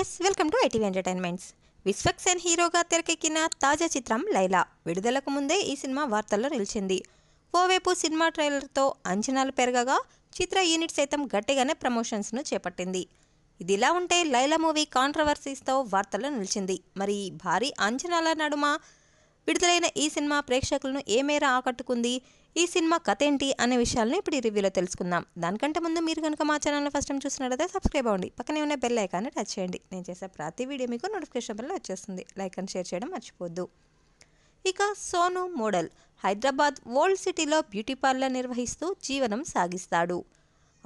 Viewers welcome to ITV entertainments. Vishwak Sen హీరోగా తెరకెక్కిన తాజా చిత్రం లైలా. విడుదలకు ముందే ఈ సినిమా వార్తల్లో నిలిచింది. ఓవైపు సినిమా ట్రైలర్తో అంచనాలు పెరగగా చిత్ర యూనిట్ సైతం గట్టిగానే ప్రమోషన్స్ను చేపట్టింది. ఇదిలా ఉంటే లైలా మూవీ కాంట్రవర్సీస్తో వార్తల్లో నిలిచింది. మరి భారీ అంచనాల నడుమ విడుదలైన ఈ సినిమా ప్రేక్షకులను ఏ మేర ఆకట్టుకుంది? ఈ సినిమా కథ ఏంటి అనే విషయాలను ఇప్పుడు ఈ రివ్యూలో తెలుసుకుందాం. దానికంటే ముందు మీరు కనుక మా ఛానల్ని ఫస్ట్ టైం చూసినట్లయితే సబ్స్క్రైబ్ అవ్వండి. పక్కనే ఉన్న బెల్ ఐకాన్ని టచ్ చేయండి. నేను చేసే ప్రతి వీడియో మీకు నోటిఫికేషన్ వల్ల వచ్చేస్తుంది. లైక్ అండ్ షేర్ చేయడం మర్చిపోద్దు ఇక సోను మోడల్. హైదరాబాద్ ఓల్డ్ సిటీలో బ్యూటీ పార్లర్ నిర్వహిస్తూ జీవనం సాగిస్తాడు.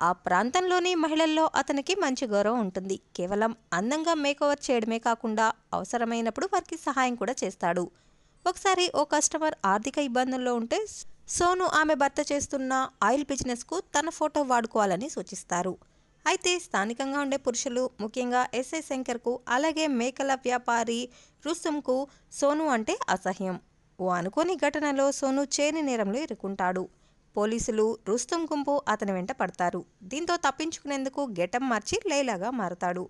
ఆ ప్రాంతంలోని మహిళల్లో అతనికి మంచి గౌరవం ఉంటుంది. కేవలం అందంగా మేకోవర్ చేయడమే కాకుండా అవసరమైనప్పుడు వారికి సహాయం కూడా చేస్తాడు. ఒకసారి ఓ కస్టమర్ ఆర్థిక ఇబ్బందుల్లో ఉంటే సోను ఆమె భర్త చేస్తున్న ఆయిల్ బిజినెస్కు తన ఫోటో వాడుకోవాలని సూచిస్తారు. అయితే స్థానికంగా ఉండే పురుషులు ముఖ్యంగా ఎస్ఐ శంకర్కు అలాగే మేకల వ్యాపారి రుస్తుంకు సోను అంటే అసహ్యం. ఓ అనుకోని ఘటనలో సోను చేని నేరంలో ఇరుక్కుంటాడు. పోలీసులు రుస్తుం గుంపు అతని వెంట పడతారు. దీంతో తప్పించుకునేందుకు గెటం మార్చి లైలాగా మారతాడు.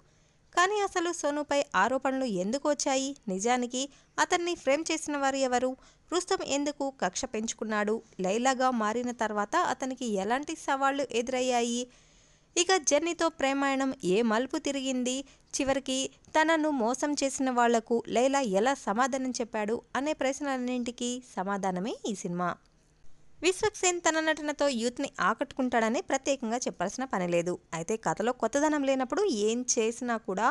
కానీ అసలు సోనుపై ఆరోపణలు ఎందుకు వచ్చాయి? నిజానికి అతన్ని ఫ్రేమ్ చేసిన వారు ఎవరు? రుస్తం ఎందుకు కక్ష పెంచుకున్నాడు? లైలాగా మారిన తర్వాత అతనికి ఎలాంటి సవాళ్ళు ఎదురయ్యాయి? ఇక జర్నీతో ప్రేమాయణం ఏ మలుపు తిరిగింది? చివరికి తనను మోసం చేసిన వాళ్ళకు లైలా ఎలా సమాధానం చెప్పాడు? అనే ప్రశ్నలన్నింటికీ సమాధానమే ఈ సినిమా. విశ్వక్ సేన్ తన నటనతో యూత్ని ఆకట్టుకుంటాడని ప్రత్యేకంగా చెప్పాల్సిన పని లేదు. అయితే కథలో కొత్తదనం లేనప్పుడు ఏం చేసినా కూడా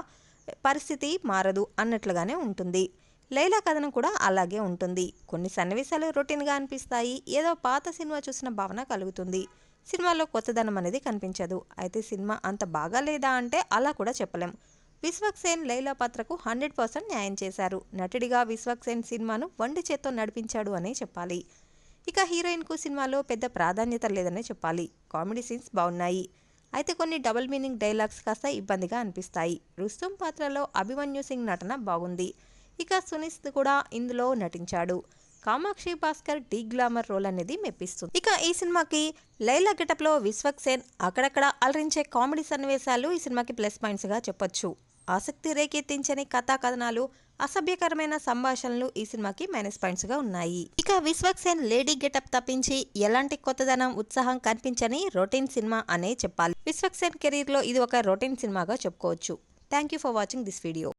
పరిస్థితి మారదు అన్నట్లుగానే ఉంటుంది. లైలా కథనం కూడా అలాగే ఉంటుంది. కొన్ని సన్నివేశాలు రొటీన్గా అనిపిస్తాయి. ఏదో పాత సినిమా చూసిన భావన కలుగుతుంది. సినిమాలో కొత్తదనం అనేది కనిపించదు. అయితే సినిమా అంత బాగా లేదా అంటే అలా కూడా చెప్పలేం. విశ్వక్ సేన్ లైలా పాత్రకు హండ్రెడ్ పర్సెంట్ న్యాయం చేశారు. నటుడిగా విశ్వక్ సేన్ సినిమాను వండి చేత్తో నడిపించాడు అనే చెప్పాలి. ఇక హీరోయిన్కు సినిమాలో పెద్ద ప్రాధాన్యత లేదనే చెప్పాలి. కామెడీ సీన్స్ బాగున్నాయి అయితే కొన్ని డబుల్ మీనింగ్ డైలాగ్స్ కాస్త ఇబ్బందిగా అనిపిస్తాయి. రుస్తుం పాత్రలో అభిమన్యు సింగ్ నటన బాగుంది ఇక సునీత్ కూడా ఇందులో నటించాడు. Kamakshi Bhaskar de glamour role అనేది మెప్పిస్తుంది. ఇక ఈ సినిమాకి లైలా గెటప్లో విశ్వక్ సేన్ అక్కడక్కడ అలరించే కామెడీ సన్నివేశాలు ఈ సినిమాకి ప్లస్ పాయింట్స్గా చెప్పొచ్చు. ఆసక్తి రేకెత్తించని కథా కథనాలు అసభ్యకరమైన సంభాషణలు ఈ సినిమాకి మైనస్ పాయింట్స్గా ఉన్నాయి. ఇక విశ్వక్సేన్ లేడీ గెటప్ తప్పించి ఎలాంటి కొత్తదనం ఉత్సాహం కనిపించని రొటీన్ సినిమా అనే చెప్పాలి. విశ్వక్సేన్ కెరీర్లో కెరీర్లో ఇది ఒక రొటీన్ సినిమాగా చెప్పుకోవచ్చు. Thank you for watching this video